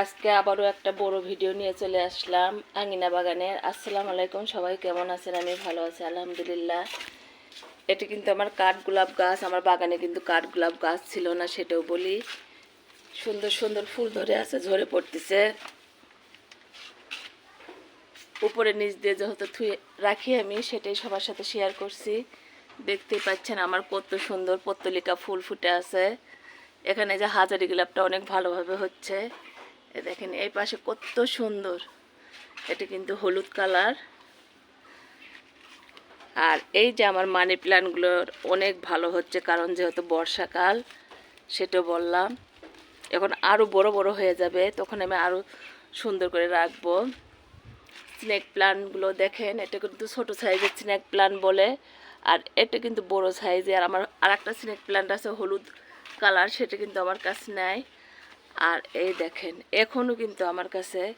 আজকে আবারও একটা বড় ভিডিও নিয়ে চলে আসলাম আঙ্গিনা বাগানের আসসালামু আলাইকুম, সবাই কেমন আছেন? আমি ভালো আছি, আলহামদুলিল্লাহ। এটি কিন্তু আমার কাঠ গোলাপ গাছ, আমার বাগানে কিন্তু কাঠ গোলাপ গাছ ছিল না, সেটাও বলি। সুন্দর সুন্দর ফুল ধরে আছে, ঝরে পড়তেছে। উপরে নিচ দিয়ে যেহেতু থুয়ে রাখি আমি, সেটাই সবার সাথে শেয়ার করছি। দেখতেই পাচ্ছেন আমার কত সুন্দর পত্তলিকা ফুল ফুটে আছে। এখানে যে হাজারি গোলাপটা অনেক ভালোভাবে হচ্ছে। এ দেখেন, এই পাশে কত সুন্দর। এটা কিন্তু হলুদ কালার। আর এই যে আমার মানি প্ল্যান্টগুলোর অনেক ভালো হচ্ছে, কারণ যেহেতু বর্ষাকাল সেটা বললাম। এখন আরও বড় বড় হয়ে যাবে, তখন আমি আরও সুন্দর করে রাখব। স্নেক প্লান্টগুলো দেখেন, এটা কিন্তু ছোটো সাইজের স্নেক প্লান্ট বলে, আর এটা কিন্তু বড় সাইজে আর আমার আর একটা স্নেক প্লান্ট আছে, হলুদ কালার, সেটা কিন্তু আমার কাছে নাই। আর এই দেখেন এখনও কিন্তু আমার কাছে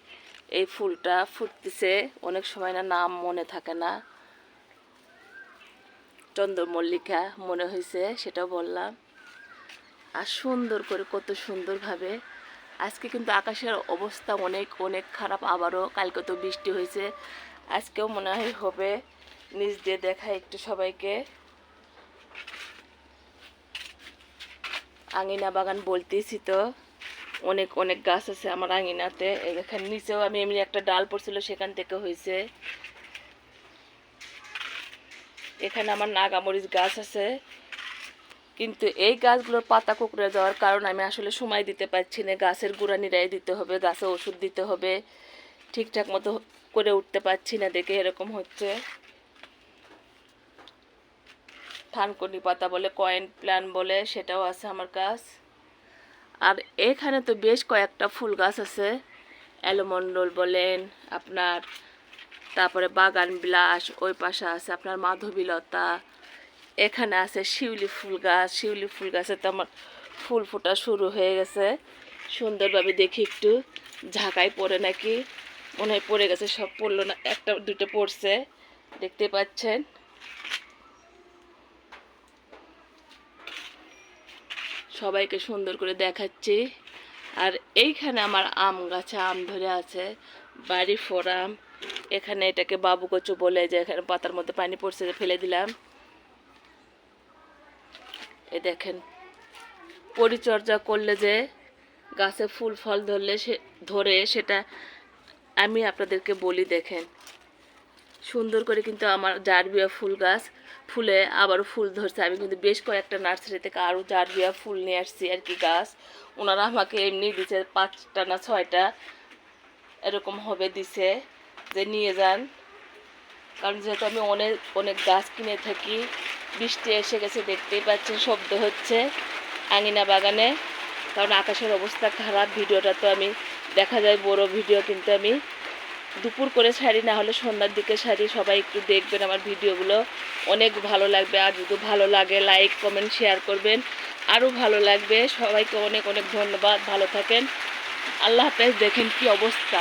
এই ফুলটা ফুটতেছে। অনেক সময় না, নাম মনে থাকে না। চন্দ্রমল্লিকা মনে হয়েছে, সেটাও বললাম। আর সুন্দর করে কত সুন্দরভাবে। আজকে কিন্তু আকাশের অবস্থা অনেক অনেক খারাপ। আবারও কালকে তো বৃষ্টি হয়েছে। আজকেও মনে হয় হবে। নিজ দিয়ে দেখা একটু সবাইকে। আঙিনা বাগান বলতেছি তো। অনেক অনেক গাছ আছে আমার আঙিনাতে। এখানে নিচেও আমি এমনি একটা ডাল পড়ছিল, সেখান থেকে হয়েছে এখানে আমার নাগামরিচ গাছ আছে। কিন্তু এই গাছগুলোর পাতা কুকড়ে যাওয়ার কারণ আমি আসলে সময় দিতে পারছি না। গাছের গুঁড়া নিরাই দিতে হবে, গাছে ওষুধ দিতে হবে। ঠিকঠাক মতো করে উঠতে পারছি না দেখে এরকম হচ্ছে। থানকুনি পাতা বলে, কয়েন প্ল্যান বলে, সেটাও আছে আমার কাছ। আর এখানে তো বেশ কয়েকটা ফুল গাছ আছে। অ্যালোমন্ডল বলেন, আপনার তারপরে বাগান বিলাস, ওই পাশে আছে আপনার মাধবীলতা, এখানে আছে শিউলি ফুল গাছ। শিউলি ফুল গাছে তো আমার ফুল ফোটা শুরু হয়ে গেছে। সুন্দরভাবে দেখি একটু। ঝাঁকাই পড়ে নাকি? মনে হয় পড়ে গেছে, সব পড়ল না, একটা দুটো পড়ছে। দেখতে পাচ্ছেন? সবাইকে সুন্দর করে দেখাচ্ছি। আর এইখানে আমার আম গাছে আম ধরে আছে বাড়ি ফোরাম। এখানে এটাকে বাবু কচু বলে যে এখানে পাতার মধ্যে পানি পড়ছে ফেলে দিলাম। এ দেখেন, পরিচর্যা করলে যে গাছে ফুল ফল ধরলে সে ধরে সেটা আমি আপনাদেরকে বলি দেখেন। সুন্দর করে কিন্তু আমার জারবিয়া ফুল গাছ ফুলে আবারও ফুল ধরছে। আমি কিন্তু বেশ কয়েকটা নার্সারি থেকে আরও জারবিয়া ফুল নিয়ে আসছি আর কি গাছ। ওনারা আমাকে এমনি দিছে পাঁচটা না ছয়টা এরকম হবে দিছে যে নিয়ে যান। কারণ যেহেতু আমি অনেক অনেক গাছ কিনে থাকি, বৃষ্টি এসে গেছে দেখতেই পাচ্ছেন, শব্দ হচ্ছে আঙিনা বাগানে। কারণ আকাশের অবস্থা খারাপ, ভিডিওটা তো আমি দেখা যায় বড় ভিডিও কিন্তু আমি। দুপুর করে সারি না হলে সন্ধ্যার দিকে সারি সবাই একটু দেখবেন আমার ভিডিওগুলো। অনেক ভালো লাগবে, আর যদি ভালো লাগে লাইক কমেন্ট শেয়ার করবেন। আরও ভালো লাগবে। সবাইকে অনেক অনেক ধন্যবাদ। ভালো থাকেন। আল্লাহ হাফেজ, দেখেন কি অবস্থা।